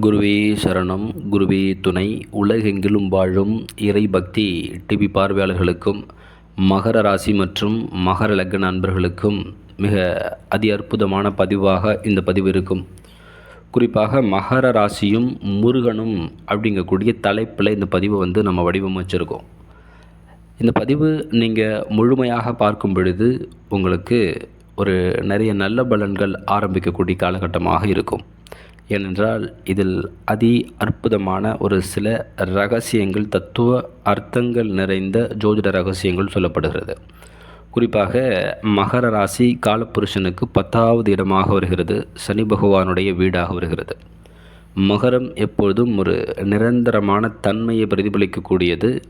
குருவே சரணம். குருவே துணை. உலகெங்கிலும் வாழும் இறை பக்தி டிவி பார்வையாளர்களுக்கும் மகர ராசி மற்றும் மகர லக்ன நண்பர்களுக்கும் மிக அதி அற்புதமான பதிவாக இந்த பதிவு இருக்கும். குறிப்பாக மகர ராசியும் முருகனும் அப்படிங்கக்கூடிய தலைப்பில் இந்த பதிவை வந்து நம்ம வடிவமைச்சிருக்கோம். இந்த பதிவு நீங்கள் முழுமையாக பார்க்கும் பொழுது உங்களுக்கு ஒரு நிறைய நல்ல பலன்கள் ஆரம்பிக்கக்கூடிய காலகட்டமாக இருக்கும். ஏனென்றால் இதில் அதி அற்புதமான ஒரு சில ரகசியங்கள் தத்துவ அர்த்தங்கள் நிறைந்த ஜோதிட ரகசியங்கள் சொல்லப்படுகிறது. குறிப்பாக மகர ராசி காலப்புருஷனுக்கு பத்தாவது இடமாக வருகிறது சனி பகவானுடைய வீடாக வருகிறது. மகரம் எப்பொழுதும் ஒரு நிரந்தரமான தன்மையை பிரதிபலிக்கக்கூடியது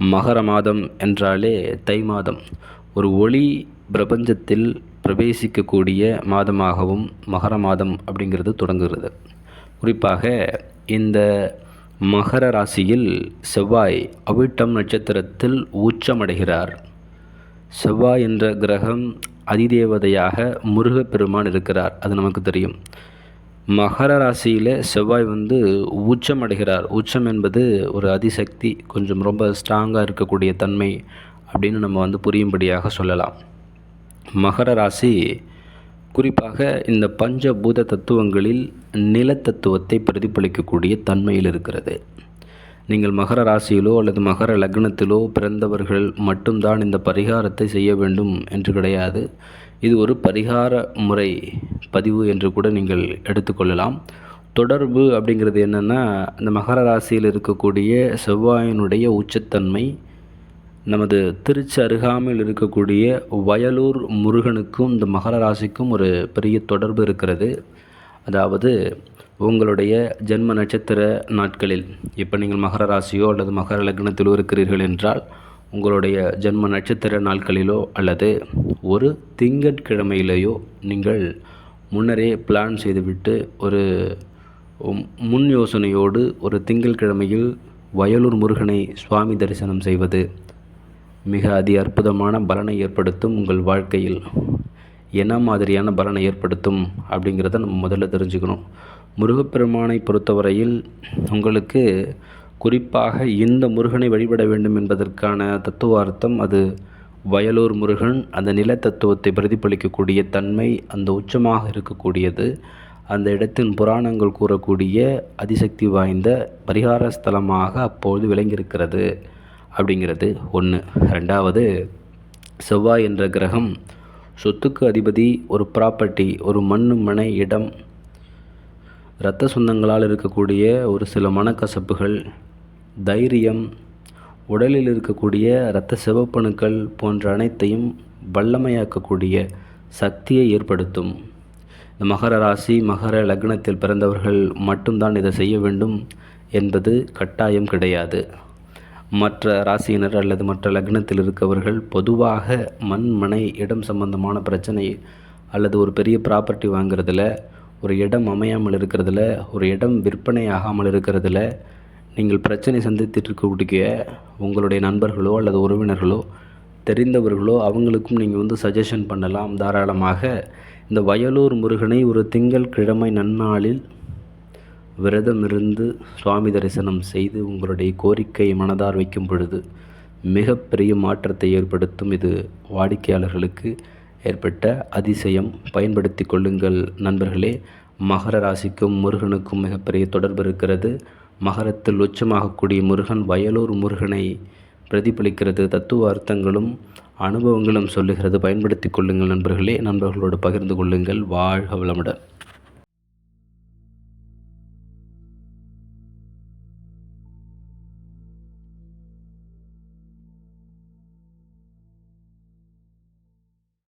மகர மாதம் என்றாலே தை மாதம். ஒரு ஒளி பிரபஞ்சத்தில் பிரவேசிக்கக்கூடிய மாதமாகவும் மகர மாதம் அப்படிங்கிறது தொடங்குகிறது. குறிப்பாக இந்த மகர ராசியில் செவ்வாய் அவிட்டம் நட்சத்திரத்தில் உச்சமடைகிறார். செவ்வாய் என்ற கிரகம் அதிதேவதையாக முருகப்பெருமான் இருக்கிறார் அது நமக்கு தெரியும். மகர ராசியில் செவ்வாய் வந்து உச்சம் அடைகிறார் உச்சம் என்பது ஒரு அதிசக்தி கொஞ்சம் ரொம்ப ஸ்ட்ராங்காக இருக்கக்கூடிய தன்மை அப்படின்னு நம்ம வந்து புரியும்படியாக சொல்லலாம். மகர ராசி குறிப்பாக இந்த பஞ்சபூத தத்துவங்களில் நிலத்தத்துவத்தை பிரதிபலிக்கக்கூடிய தன்மையில் இருக்கிறது. நீங்கள் மகர ராசியிலோ அல்லது மகர லக்னத்திலோ பிறந்தவர்கள் மட்டும்தான் இந்த பரிகாரத்தை செய்ய வேண்டும் என்று கிடையாது. இது ஒரு பரிகார முறை பதிவு என்று கூட நீங்கள் எடுத்துக்கொள்ளலாம். தொடர்பு அப்படிங்கிறது என்னென்னா இந்த மகர ராசியில் இருக்கக்கூடிய செவ்வாயினுடைய உச்சத்தன்மை நமது திருச்சி அருகாமையில் இருக்கக்கூடிய வயலூர் முருகனுக்கும் இந்த மகர ராசிக்கும் ஒரு பெரிய தொடர்பு இருக்கிறது. அதாவது உங்களுடைய ஜென்ம நட்சத்திர நாட்களில் இப்போ நீங்கள் மகர ராசியோ அல்லது மகர லக்னத்திலோ இருக்கிறீர்கள் என்றால் உங்களுடைய ஜென்ம நட்சத்திர நாட்களிலோ அல்லது ஒரு திங்கட்கிழமையிலேயோ நீங்கள் முன்னரே பிளான் செய்துவிட்டு ஒரு முன் யோசனையோடு ஒரு திங்கட்கிழமையில் வயலூர் முருகனை சுவாமி தரிசனம் செய்வது மிக அதி அற்புதமான பலனை ஏற்படுத்தும் உங்கள் வாழ்க்கையில். என்ன மாதிரியான பலனை ஏற்படுத்தும் அப்படிங்கிறத நம்ம முதல்ல தெரிஞ்சுக்கணும். முருகப்பெருமானை பொறுத்தவரையில் உங்களுக்கு குறிப்பாக இந்த முருகனை வழிபட வேண்டும் என்பதற்கான தத்துவார்த்தம் அது வயலூர் முருகன். அந்த நில தத்துவத்தை பிரதிபலிக்கக்கூடிய தன்மை அந்த உச்சமாக இருக்கக்கூடியது. அந்த இடத்தின் புராணங்கள் கூறக்கூடிய அதிசக்தி வாய்ந்த பரிகார ஸ்தலமாக அப்போது விளங்கியிருக்கிறது. அப்படிங்கிறது ஒன்று ரெண்டாவது செவ்வாய் என்ற கிரகம் சொத்துக்கு அதிபதி ஒரு ப்ராப்பர்ட்டி ஒரு மண்ணு மனை இடம் இரத்த சொந்தங்களால் இருக்கக்கூடிய ஒரு சில மனக்கசப்புகள் தைரியம் உடலில் இருக்கக்கூடிய இரத்த சிவப்பணுக்கள் போன்ற அனைத்தையும் வல்லமையாக்கக்கூடிய சக்தியை ஏற்படுத்தும். இந்த மகர ராசி மகர லக்னத்தில் பிறந்தவர்கள் மட்டும்தான் இதை செய்ய வேண்டும் என்பது கட்டாயம் கிடையாது. மற்ற ராசியினர் அல்லது மற்ற லக்னத்தில் இருக்கவர்கள் பொதுவாக மண் மனை இடம் சம்பந்தமான பிரச்சனை அல்லது ஒரு பெரிய ப்ராப்பர்ட்டி வாங்குறதுல ஒரு இடம் அமையாமல் இருக்கிறதுல ஒரு இடம் விற்பனை ஆகாமல் இருக்கிறதுல நீங்கள் பிரச்சனை சந்தித்துட்டு இருக்கக்கூடிய உங்களுடைய நண்பர்களோ அல்லது உறவினர்களோ தெரிந்தவர்களோ அவங்களுக்கும் நீங்கள் வந்து சஜஷன் பண்ணலாம். தாராளமாக இந்த வயலூர் முருகனை ஒரு திங்கள் கிழமை நன்னாளில் விரதமிருந்து சுவாமி தரிசனம் செய்து உங்களுடைய கோரிக்கை மனதார் வைக்கும் பொழுது மிகப்பெரிய மாற்றத்தை ஏற்படுத்தும் இது வாடிக்கையாளர்களுக்கு ஏற்பட்ட அதிசயம். பயன்படுத்தி கொள்ளுங்கள் நண்பர்களே. மகர ராசிக்கும் முருகனுக்கும் மிகப்பெரிய தொடர்பு இருக்கிறது. மகரத்தில் உச்சமாகக்கூடிய முருகன் வயலூர் முருகனை பிரதிபலிக்கிறது. தத்துவ அர்த்தங்களும் அனுபவங்களும் சொல்லுகிறது. பயன்படுத்தி கொள்ளுங்கள் நண்பர்களே. நண்பர்களோடு பகிர்ந்து கொள்ளுங்கள். வாழ்க வளமுடன்.